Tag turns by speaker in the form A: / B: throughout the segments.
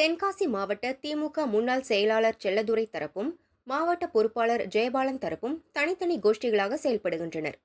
A: தென்காசி மாவட்ட திமுக முன்னாள் செயலாளர் செல்லதுரை தரப்பும் மாவட்ட பொறுப்பாளர் ஜெயபாலன் தரப்பும் தனித்தனி கோஷ்டிகளாக செயல்படுகின்றனர்.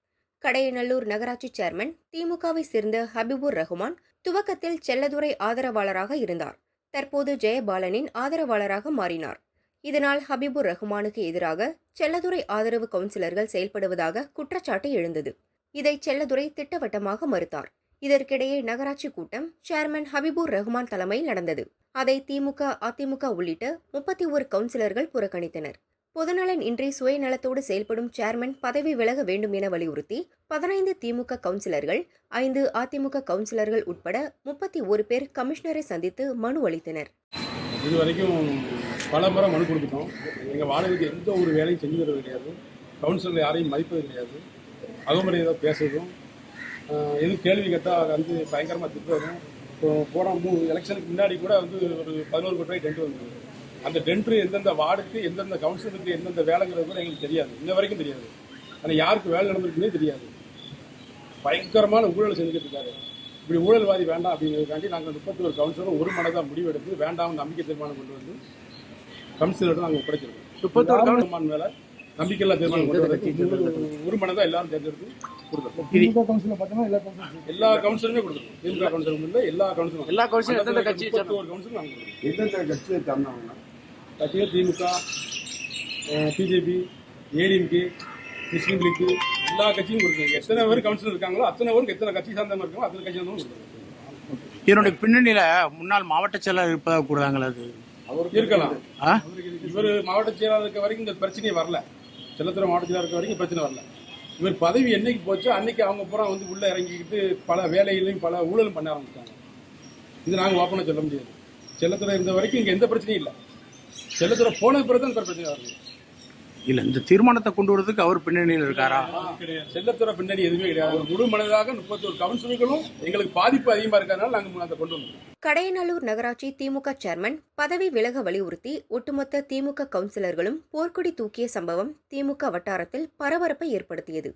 A: கடையநல்லூர் நகராட்சி சேர்மன் திமுகவை சேர்ந்த ஹபிபுர் ரஹ்மான் துவக்கத்தில் செல்லதுரை ஆதரவாளராக இருந்தார். தற்போது ஜெயபாலனின் ஆதரவாளராக மாறினார். இதனால் ஹபிபுர் ரஹ்மானுக்கு எதிராக செல்லதுரை ஆதரவு கவுன்சிலர்கள் செயல்படுவதாக குற்றச்சாட்டு எழுந்தது. இதை செல்லதுரை திட்டவட்டமாக மறுத்தார். இதற்கிடையே நகராட்சி கூட்டம் சேர்மன் ஹபிபூர் ரஹ்மான் தலைமையில் நடந்தது. அதை திமுக அதிமுக உள்ளிட்ட முப்பத்தி ஒரு கவுன்சிலர்கள் புறக்கணித்தனர். பொதுநலன் இன்றி சுயநலத்தோடு செயல்படும் சேர்மன் பதவி விலக வேண்டும் என வலியுறுத்தி பதினைந்து திமுக கவுன்சிலர்கள் ஐந்து அதிமுக கவுன்சிலர்கள் உட்பட முப்பத்தி ஒரு பேர் கமிஷனரை சந்தித்து மனு அளித்தனர்.
B: இது வரைக்கும் பல முறை மனு கொடுத்துட்டோம். எங்கள் வாடகைக்கு எந்த ஒரு வேலையும் செஞ்சு தரது கிடையாது கவுன்சிலர் யாரையும் மதிப்பது கிடையாது. அகமுறை ஏதோ பேசுறதும் எதுவும் கேள்வி கேட்டால் வந்து பயங்கரமாக திட்டுறதும் இப்போ போன மூணு எலெக்ஷனுக்கு முன்னாடி கூட வந்து ஒரு பதினோரு கோடி ரூபாய் டென்ட் வந்தது அந்த டென்ட்ரு எந்தெந்த வார்டுக்கு எந்தெந்த கவுன்சிலருக்கு எந்தெந்த வேலைங்கிறது கூட எங்களுக்கு தெரியாது. இன்ன வரைக்கும் தெரியாது. ஆனால் யாருக்கு வேலை நடந்திருக்குன்னே தெரியாது. பயங்கரமான ஊழல் செஞ்சுட்டு இருக்காரு. இப்படி ஊழல்வாதி வேண்டாம் அப்படிங்கிறதுக்காண்டி நாங்கள் முப்பத்தி ஒரு கவுன்சிலரும் ஒரு மனதாக முடிவெடுத்து வேண்டாம் நம்பிக்கை தீர்மானம் கொண்டு வந்து கவுன்சிலர்கிட்ட நாங்கள் ஒப்படைச்சிருக்கோம்.
C: முப்பத்தோரு
B: கவுன்சிலர் மேல நம்பிக்கையில்லா தீர்மானம் ஒரு மனதாக எல்லாரும் தேர்ந்தெடுத்து கொடுத்துருக்கோம்
C: எல்லா கவுன்சிலருமே
B: கொடுத்துருக்கோம். திமுக கவுன்சிலர் இல்லை எல்லா கவுன்சிலரும்
C: எல்லா கவுன்சிலரும் எந்தெந்த கட்சியை
B: முப்பத்தி ஒரு கவுன்சிலர் நாங்கள்
D: எந்தெந்த கட்சியை தந்தாங்க
B: கட்சிகள் திமுக பிஜேபி ஏடிஎம்கே முஸ்லீம் எல்லா கட்சியும் கொடுத்துருக்கோம். எத்தனை பேர் கவுன்சிலர் இருக்காங்களோ அத்தனை பேருக்கு எத்தனை கட்சி சார்ந்தவங்க இருக்காங்களோ அத்தனை கட்சி சார்ந்தவங்க
C: இதனுடைய பின்னணியில முன்னாள் மாவட்ட செயலர் இருப்பதாக கூறுறாங்களா அது.
B: இருக்கலாம்? இவர் மாவட்ட செயலாளர் இருக்க வரைக்கும் இந்த பிரச்சனையே வரல. செல்லத்துறை மாவட்டத்தில் இருக்க வரைக்கும் பிரச்சனை வரல. இவர் பதவி என்னைக்கு போச்சோ அன்னைக்கு அவங்க பூரா வந்து உள்ள இறங்கிக்கிட்டு பல வேலைகளையும் பல ஊழலும் பண்ண ஆரம்பிச்சாங்க இது நாங்கள் ஓப்பனாக சொல்ல முடியாது. செல்லத்துறை இருந்த வரைக்கும் இங்கே எந்த பிரச்சனையும் இல்லை. செல்லத்துறை போன பிறகு தான் இந்த பிரச்சனை வருது.
C: இல்ல இந்த தீர்மானத்தை கொண்டு வரதுக்கு அவர் பின்னணியில் இருக்காரா?
B: செல்லத்துறை பின்னணி எதுவுமே கிடையாது. ஒரு முழு மனதாக முப்பத்தொரு கவுன்சிலர்களும் எங்களுக்கு பாதிப்பு அதிகமாக இருக்கிறதுனால நாங்கள் அதை கொண்டு வந்தோம்.
A: கடையநல்லூர் நகராட்சி திமுக சேர்மன் பதவி விலக வலியுறுத்தி ஒட்டுமொத்த திமுக கவுன்சிலர்களும் போர்க்கொடி தூக்கிய சம்பவம் திமுக வட்டாரத்தில் பரபரப்பை ஏற்படுத்தியது.